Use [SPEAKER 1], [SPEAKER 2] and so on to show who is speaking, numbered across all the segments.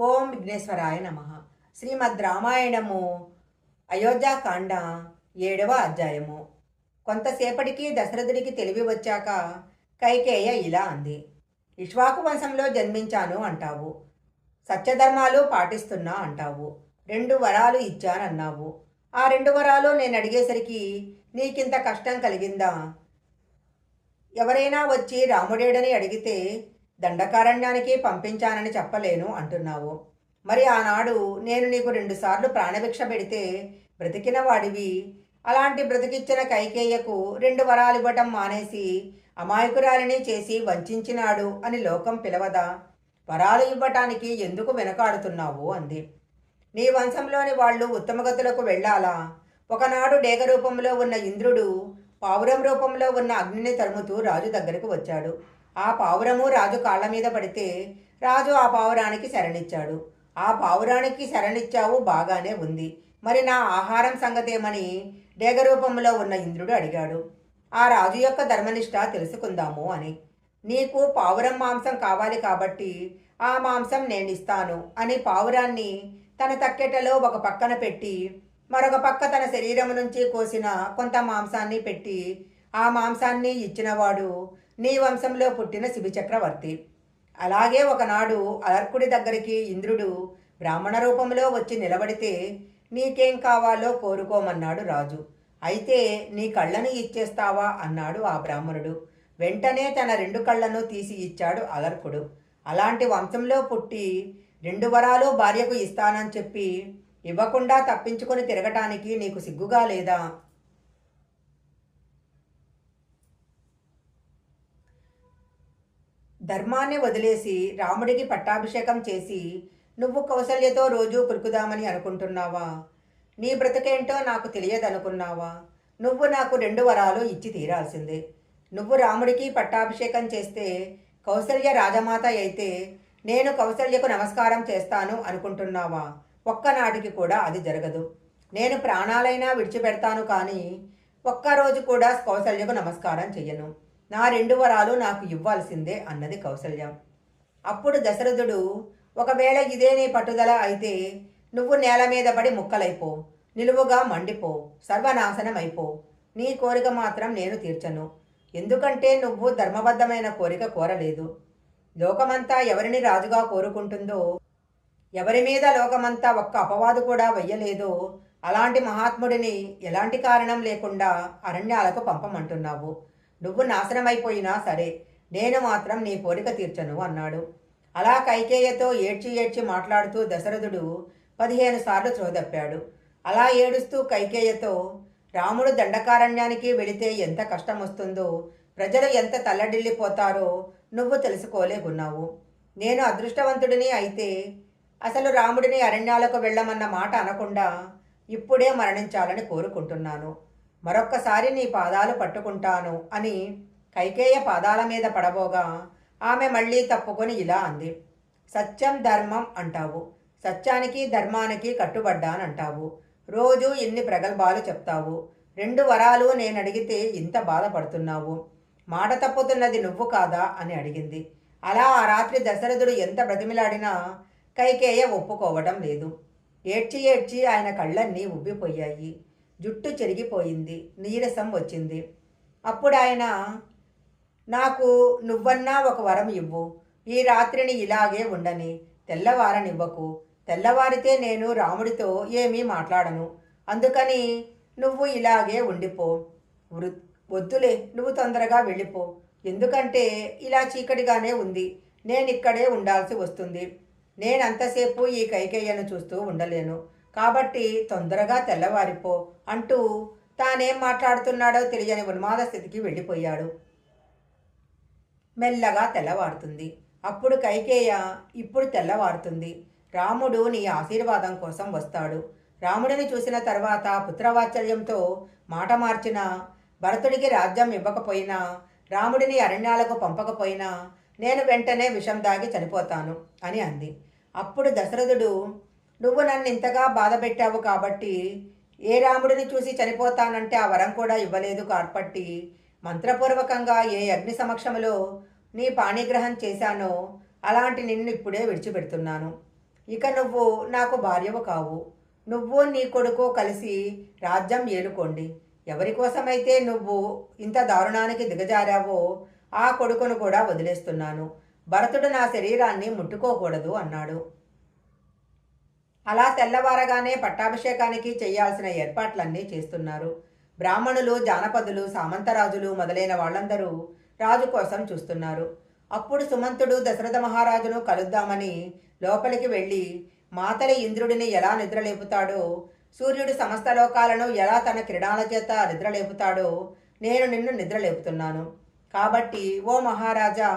[SPEAKER 1] ఓం విఘ్నేశ్వరాయ నమ. శ్రీమద్ రామాయణము అయోధ్యాకాండ ఏడవ అధ్యాయము. కొంతసేపటికి దశరథుడికి తెలివి వచ్చాక కైకేయ ఇలా అంది. ఇష్వాకు వంశంలో జన్మించాను అంటావు. సత్యధర్మాలు పాటిస్తున్నా అంటావు. రెండు వరాలు ఇచ్చానన్నావు. ఆ రెండు వరాలు నేను అడిగేసరికి నీకింత కష్టం కలిగిందా? ఎవరైనా వచ్చి రాముడేడని అడిగితే దండకారణ్యానికి పంపించానని చెప్పలేను అంటున్నావు. మరి ఆనాడు నేను నీకు రెండుసార్లు ప్రాణభిక్ష పెడితే బ్రతికిన వాడివి. అలాంటి బ్రతికిచ్చిన కైకేయకు రెండు వరాలు ఇవ్వటం మానేసి అమాయకురాలిని చేసి వంచినాడు అని లోకం పిలవదా? వరాలు ఇవ్వటానికి ఎందుకు వెనకాడుతున్నావు? అంది. నీ వంశంలోని వాళ్ళు ఉత్తమగతులకు వెళ్ళాలా? ఒకనాడు డేగ రూపంలో ఉన్న ఇంద్రుడు పావురం రూపంలో ఉన్న అగ్నిని తరుముతూ రాజు దగ్గరకు వచ్చాడు. ఆ పావురము రాజు కాళ్ళ మీద పడితే రాజు ఆ పావురానికి శరణిచ్చాడు. ఆ పావురానికి శరణిచ్చావు బాగానే ఉంది. మరి నా ఆహారం సంగతేమని డేగ రూపంలో ఉన్న ఇంద్రుడు అడిగాడు. ఆ రాజు యొక్క ధర్మనిష్ట తెలుసుకుందాము అని. నీకు పావురం మాంసం కావాలి కాబట్టి ఆ మాంసం నేనిస్తాను అని పావురాన్ని తన తక్కెటలో ఒక పక్కన పెట్టి మరొక పక్క తన శరీరం నుంచి కోసిన కొంత మాంసాన్ని పెట్టి ఆ మాంసాన్ని ఇచ్చినవాడు నీ వంశంలో పుట్టిన శిబిచక్రవర్తి అలాగే ఒకనాడు అలర్కుడి దగ్గరికి ఇంద్రుడు బ్రాహ్మణ రూపంలో వచ్చి నిలబడితే నీకేం కావాలో కోరుకోమన్నాడు రాజు. అయితే నీ కళ్ళను ఇచ్చేస్తావా? అన్నాడు ఆ బ్రాహ్మణుడు. వెంటనే తన రెండు కళ్ళను తీసి ఇచ్చాడు అలర్కుడు. అలాంటి వంశంలో పుట్టి రెండు వరాలు భార్యకు ఇస్తానని చెప్పి ఇవ్వకుండా తప్పించుకొని తిరగటానికి నీకు సిగ్గుగా లేదా? ధర్మాన్ని వదిలేసి రాముడికి పట్టాభిషేకం చేసి నువ్వు కౌసల్యతో రోజూ కురుకుదామని అనుకుంటున్నావా? నీ బ్రతికేంటో నాకు తెలియదనుకున్నావా? నువ్వు నాకు రెండు వరాలు ఇచ్చి తీరాల్సిందే. నువ్వు రాముడికి పట్టాభిషేకం చేస్తే కౌసల్య రాజమాత అయితే నేను కౌసల్యకు నమస్కారం చేస్తాను అనుకుంటున్నావా? ఒక్కనాటికి కూడా అది జరగదు. నేను ప్రాణాలైనా విడిచిపెడతాను కానీ ఒక్కరోజు కూడా కౌసల్యకు నమస్కారం చెయ్యను. నా రెండు వరాలు నాకు ఇవ్వాల్సిందే అన్నది కౌసల్యం. అప్పుడు దశరథుడు ఒకవేళ ఇదే నీ పట్టుదల అయితే నువ్వు నేల మీద పడి ముక్కలైపో నిలువుగా మండిపో సర్వనాశనం అయిపో నీ కోరిక మాత్రం నేను తీర్చను. ఎందుకంటే నువ్వు ధర్మబద్ధమైన కోరిక కోరలేదు. లోకమంతా ఎవరిని రాజుగా కోరుకుంటుందో ఎవరి మీద లోకమంతా ఒక్క అపవాదు కూడా వెయ్యలేదో అలాంటి మహాత్ముడిని ఎలాంటి కారణం లేకుండా అరణ్యాలకు పంపమంటున్నావు. నువ్వు నాశనమైపోయినా సరే నేను మాత్రం నీ కోరిక తీర్చను అన్నాడు. అలా కైకేయతో ఏడ్చి ఏడ్చి మాట్లాడుతూ దశరథుడు పదిహేను సార్లు చోదప్పాడు అలా ఏడుస్తూ కైకేయతో రాముడు దండకారణ్యానికి వెళితే ఎంత కష్టం వస్తుందో ప్రజలు ఎంత తల్లడిల్లిపోతారో నువ్వు తెలుసుకోలేకున్నావు. నేను అదృష్టవంతుడిని అయితే అసలు రాముడిని అరణ్యాలకు వెళ్ళమన్న మాట అనకుండా ఇప్పుడే మరణించాలని కోరుకుంటున్నాను. మరొక్కసారి నీ పాదాలు పట్టుకుంటాను అని కైకేయ పాదాల మీద పడబోగా ఆమె మళ్ళీ తప్పుకొని ఇలా అంది. సత్యం ధర్మం అంటావు. సత్యానికి ధర్మానికి కట్టుబడ్డానంటావు. రోజు ఇన్ని ప్రగల్భాలు చెప్తావు. రెండు వరాలు నేను అడిగితే ఇంత బాధపడుతున్నావు. మాట తప్పుతున్నది నువ్వు కాదా అని అడిగింది. అలా ఆ రాత్రి దశరథుడు ఎంత బ్రతిమిలాడినా కైకేయ ఒప్పుకోవడం లేదు. ఏడ్చి ఏడ్చి ఆయన కళ్ళన్నీ ఉబ్బిపోయాయి. జుట్టు చెరిగిపోయింది నీరసం వచ్చింది. అప్పుడు ఆయన నాకు నువ్వన్నా ఒక వరం ఇవ్వు. ఈ రాత్రిని ఇలాగే ఉండని తెల్లవారనివ్వకు. తెల్లవారితే నేను రాముడితో ఏమీ మాట్లాడను. అందుకని నువ్వు ఇలాగే ఉండిపో. వృ వద్దులే నువ్వు తొందరగా వెళ్ళిపో. ఎందుకంటే ఇలా చీకటిగానే ఉంది. నేను ఇక్కడే ఉండాల్సి వస్తుంది. నేనంతసేపు ఈ కైకేయ్యను చూస్తూ ఉండలేను. కాబట్టి తొందరగా తెల్లవారిపో అంటూ తానేం మాట్లాడుతున్నాడో తెలియని ఉన్మాద స్థితికి వెళ్ళిపోయాడు. మెల్లగా తెల్లవారుతుంది. అప్పుడు కైకేయ ఇప్పుడు తెల్లవారుతుంది. రాముడు నీ ఆశీర్వాదం కోసం వస్తాడు. రాముడిని చూసిన తర్వాత పుత్రవాత్సల్యంతో మాట మార్చిన భరతుడికి రాజ్యం ఇవ్వకపోయినా రాముడిని అరణ్యాలకు పంపకపోయినా నేను వెంటనే విషం దాగి చనిపోతాను అని అంది. అప్పుడు దశరథుడు నువ్వు నన్ను ఇంతగా బాధ పెట్టావు కాబట్టి ఏ రాముడిని చూసి చనిపోతానంటే ఆ వరం కూడా ఇవ్వలేదు కాబట్టి మంత్రపూర్వకంగా ఏ అగ్ని సమక్షంలో నీ పాణిగ్రహం చేశానో అలాంటి నిన్ను ఇప్పుడే విడిచిపెడుతున్నాను. ఇక నువ్వు నాకు భార్యవు కావు. నువ్వు నీ కొడుకు కలిసి రాజ్యం ఏలుకోండి. ఎవరి కోసమైతే నువ్వు ఇంత దారుణానికి దిగజారావో ఆ కొడుకును కూడా వదిలేస్తున్నాను. భరతుడు నా శరీరాన్ని ముట్టుకోకూడదు అన్నాడు. అలా తెల్లవారగానే పట్టాభిషేకానికి చేయాల్సిన ఏర్పాట్లన్నీ చేస్తున్నారు. బ్రాహ్మణులు జానపదులు సామంతరాజులు మొదలైన వాళ్ళందరూ రాజు కోసం చూస్తున్నారు. అప్పుడు సుమంతుడు దశరథ మహారాజును కలుద్దామని లోపలికి వెళ్ళి మాతలి ఇంద్రుడిని ఎలా నిద్రలేపుతాడో సూర్యుడు సమస్త లోకాలను ఎలా తన కిరణాల చేత నిద్రలేపుతాడో నేను నిన్ను నిద్రలేపుతున్నాను. కాబట్టి ఓ మహారాజా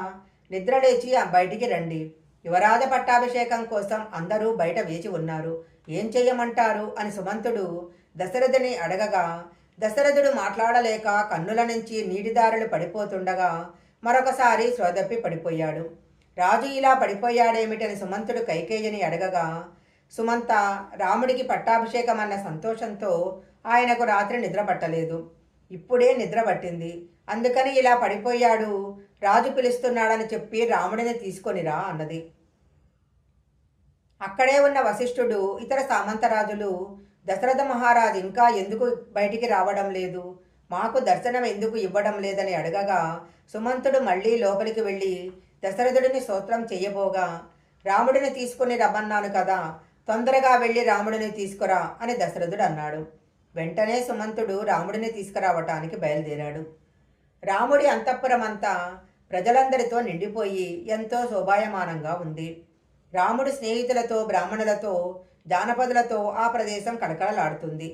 [SPEAKER 1] నిద్రలేచి బయటికి రండి. యువరాజ పట్టాభిషేకం కోసం అందరూ బయట వేచి ఉన్నారు. ఏం చెయ్యమంటారు? అని సుమంతుడు దశరథుని అడగగా దశరథుడు మాట్లాడలేక కన్నుల నుంచి నీటిదారులు పడిపోతుండగా మరొకసారి స్వదప్పి పడిపోయాడు. రాజు ఇలా పడిపోయాడేమిటని సుమంతుడు కైకేయిని అడగగా సుమంత రాముడికి పట్టాభిషేకం అన్న సంతోషంతో ఆయనకు రాత్రి నిద్ర పట్టలేదు. ఇప్పుడే నిద్ర పట్టింది. అందుకని ఇలా పడిపోయాడు. రాజు పిలుస్తున్నాడని చెప్పి రాముడిని తీసుకొనిరా అన్నది. అక్కడే ఉన్న వశిష్ఠుడు ఇతర సామంతరాజులు దశరథ మహారాజు ఇంకా ఎందుకు బయటికి రావడం లేదు? మాకు దర్శనం ఎందుకు ఇవ్వడం లేదని అడగగా సుమంతుడు మళ్ళీ లోపలికి వెళ్ళి దశరథుడిని స్తోత్రం చేయబోగా రాముడిని తీసుకుని రమ్మన్నాను కదా తొందరగా వెళ్ళి రాముడిని తీసుకురా అని దశరథుడు అన్నాడు. వెంటనే సుమంతుడు రాముడిని తీసుకురావటానికి బయలుదేరాడు. రాముడి అంతఃపురం అంతా ప్రజలందరితో నిండిపోయి ఎంతో శోభాయమానంగా ఉంది. రాముడు స్నేహితులతో బ్రాహ్మణులతో జానపదులతో ఆ ప్రదేశం కడకడలాడుతుంది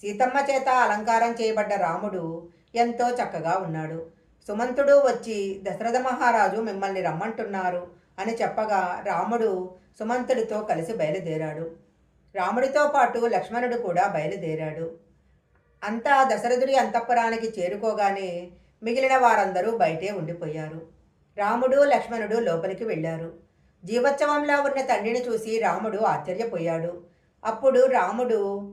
[SPEAKER 1] సీతమ్మ చేత అలంకారం చేయబడ్డ రాముడు ఎంతో చక్కగా ఉన్నాడు. సుమంతుడు వచ్చి దశరథ మహారాజు మిమ్మల్ని రమ్మంటున్నారు అని చెప్పగా రాముడు సుమంతుడితో కలిసి బయలుదేరాడు. రాముడితో పాటు లక్ష్మణుడు కూడా బయలుదేరాడు. అంతా దశరథుడి అంతఃపురానికి చేరుకోగానే మిగిలిన వారందరూ బయటే ఉండిపోయారు. రాముడు లక్ష్మణుడు లోపలికి వెళ్ళారు. జీవోత్సవంలా ఉన్న తండ్రిని చూసి రాముడు ఆశ్చర్యపోయాడు. అప్పుడు రాముడు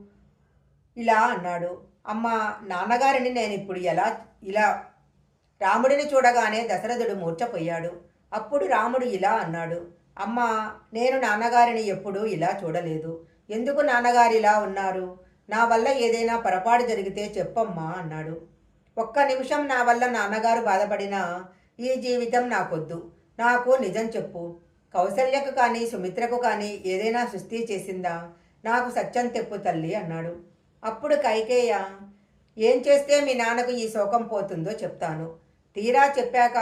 [SPEAKER 1] ఇలా అన్నాడు అమ్మ నాన్నగారిని నేను ఇప్పుడు ఎలా ఇలా రాముడిని చూడగానే దశరథుడు మూర్చపోయాడు అప్పుడు రాముడు ఇలా అన్నాడు అమ్మ నేను నాన్నగారిని ఎప్పుడూ ఇలా చూడలేదు. ఎందుకు నాన్నగారు ఇలా ఉన్నారు? నా వల్ల ఏదైనా పొరపాటు జరిగితే చెప్పమ్మా అన్నాడు. ఒక్క నిమిషం నా వల్ల నాన్నగారు బాధపడిన ఈ జీవితం నాకొద్దు. నాకు నిజం చెప్పు. కౌసల్యకు కానీ సుమిత్రకు కానీ ఏదైనా సృష్టి చేసిందా? నాకు సత్యం తెప్పు తల్లి అన్నాడు. అప్పుడు కైకేయ ఏం చేస్తే మీ నాన్నకు ఈ శోకం పోతుందో చెప్తాను. తీరా చెప్పాక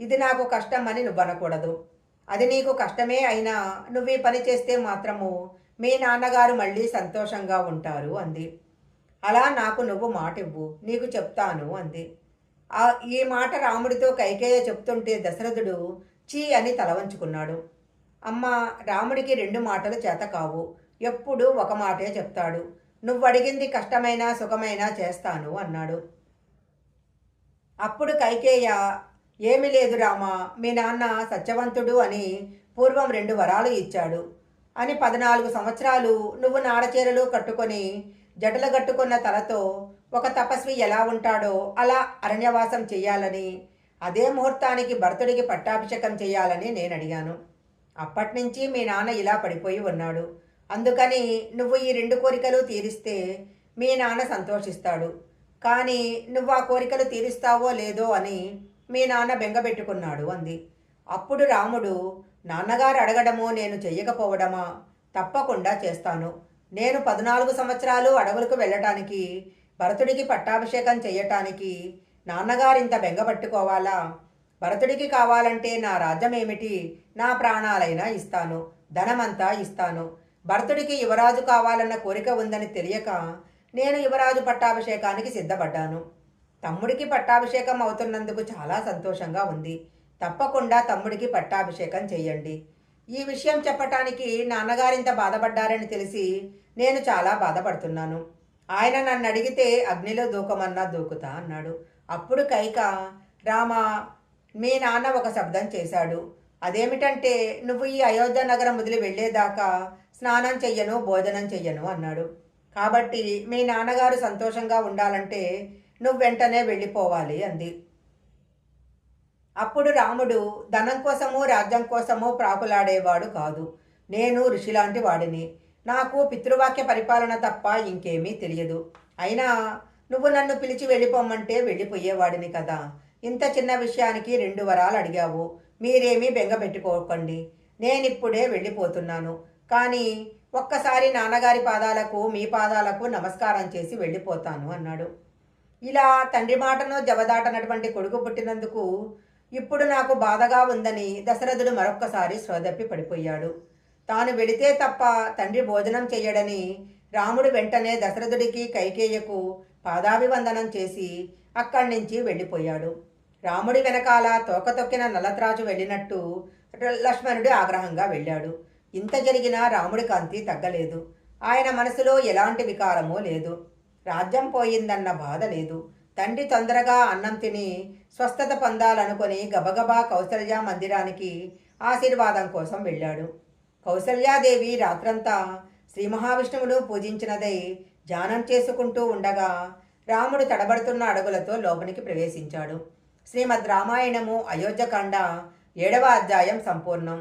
[SPEAKER 1] ఇది నాకు కష్టం అని నువ్వనకూడదు. అది నీకు కష్టమే అయినా నువ్వు ఈ పని చేస్తే మాత్రము మీ నాన్నగారు మళ్ళీ సంతోషంగా ఉంటారు అంది. అలా నాకు నువ్వు మాట ఇవ్వు నీకు చెప్తాను అంది. ఆ ఈ మాట రాముడితో కైకేయ చెప్తుంటే దశరథుడు చీ అని తల వంచుకున్నాడు. అమ్మ రాముడికి రెండు మాటలు చేత కావు. ఎప్పుడు ఒక మాటే చెప్తాడు. నువ్వు అడిగింది కష్టమైనా సుఖమైనా చేస్తాను అన్నాడు. అప్పుడు కైకేయ ఏమీ లేదు రామా మీ నాన్న సత్యవంతుడు అని పూర్వం రెండు వరాలు ఇచ్చాడు. అని పద్నాలుగు సంవత్సరాలు నువ్వు నారచీరలు కట్టుకొని జటలు కట్టుకున్న తలతో ఒక తపస్వి ఎలా ఉంటాడో అలా అరణ్యవాసం చేయాలని అదే ముహూర్తానికి భర్తుడికి పట్టాభిషేకం చేయాలని నేను అడిగాను. అప్పటినుంచి మీ నాన్న ఇలా పడిపోయి ఉన్నాడు. అందుకని నువ్వు ఈ రెండు కోరికలు తీరిస్తే మీ నాన్న సంతోషిస్తాడు. కానీ నువ్వు ఆ కోరికలు తీరుస్తావో లేదో అని మీ నాన్న బెంగపెట్టుకున్నాడు అంది. అప్పుడు రాముడు నాన్నగారు అడగడము నేను చెయ్యకపోవడమా? తప్పకుండా చేస్తాను. నేను పద్నాలుగు సంవత్సరాలు అడవులకు వెళ్ళటానికి భరతుడికి పట్టాభిషేకం చెయ్యటానికి నాన్నగారింత బెంగపట్టుకోవాలా భరతుడికి కావాలంటే నా రాజ్యం ఏమిటి నా ప్రాణాలైనా ఇస్తాను ధనమంతా ఇస్తాను. భరతుడికి యువరాజు కావాలన్న కోరిక ఉందని తెలియక నేను యువరాజు పట్టాభిషేకానికి సిద్ధపడ్డాను. తమ్ముడికి పట్టాభిషేకం అవుతున్నందుకు చాలా సంతోషంగా ఉంది. తప్పకుండా తమ్ముడికి పట్టాభిషేకం చేయండి ఈ విషయం చెప్పటానికి నాన్నగారింత బాధపడ్డారని తెలిసి నేను చాలా బాధపడుతున్నాను. ఆయన నన్ను అడిగితే అగ్నిలో దూకమన్నా దూకుతా అన్నాడు. అప్పుడు కైక రామా మీ నాన్న ఒక శబ్దం చేశాడు. అదేమిటంటే నువ్వు ఈ అయోధ్య నగరం వదిలి వెళ్ళేదాకా స్నానం చెయ్యను భోజనం చెయ్యను అన్నాడు. కాబట్టి మీ నాన్నగారు సంతోషంగా ఉండాలంటే నువ్వు వెంటనే వెళ్ళిపోవాలి అంది. అప్పుడు రాముడు ధనం కోసము రాజ్యం కోసము ప్రాకులాడేవాడు కాదు. నేను ఋషిలాంటి వాడిని. నాకు పితృవాక్య పరిపాలన తప్ప ఇంకేమీ తెలియదు. అయినా నువ్వు నన్ను పిలిచి వెళ్ళిపోమ్మంటే వెళ్ళిపోయేవాడిని కదా. ఇంత చిన్న విషయానికి రెండు వరాలు అడిగావు. మీరేమీ బెంగ పెట్టుకోకండి. నేనిప్పుడే వెళ్ళిపోతున్నాను. కానీ ఒక్కసారి నాన్నగారి పాదాలకు మీ పాదాలకు నమస్కారం చేసి వెళ్ళిపోతాను అన్నాడు. ఇలా తండ్రి మాటను జవదాటనటువంటి కొడుకు పుట్టినందుకు ఇప్పుడు నాకు బాధగా ఉందని దశరథుడు మరొక్కసారి శ్రోదప్పి పడిపోయాడు. తాను వెడితే తప్ప తండ్రి భోజనం చేయడని రాముడు వెంటనే దశరథుడికి కైకేయకు పాదాభివందనం చేసి అక్కడి నుంచి వెళ్ళిపోయాడు. రాముడి వెనకాల తోక తొక్కిన నల్లత్రాజు వెళ్ళినట్టు లక్ష్మణుడు ఆగ్రహంగా వెళ్ళాడు. ఇంత జరిగినా రాముడి కాంతి తగ్గలేదు. ఆయన మనసులో ఎలాంటి వికారమో లేదు. రాజ్యం పోయిందన్న బాధ లేదు. తండ్రి తొందరగా అన్నం తిని స్వస్థత పొందాలనుకుని గబగబా కౌసల్య మందిరానికి ఆశీర్వాదం కోసం వెళ్ళాడు. కౌసల్యాదేవి రాత్రంతా శ్రీ మహావిష్ణువును పూజించినదై ధ్యానం చేసుకుంటూ ఉండగా రాముడు తడబడుతున్న అడుగులతో లోపలికి ప్రవేశించాడు. శ్రీమద్ రామాయణము అయోధ్యకాండ ఏడవ అధ్యాయం సంపూర్ణం.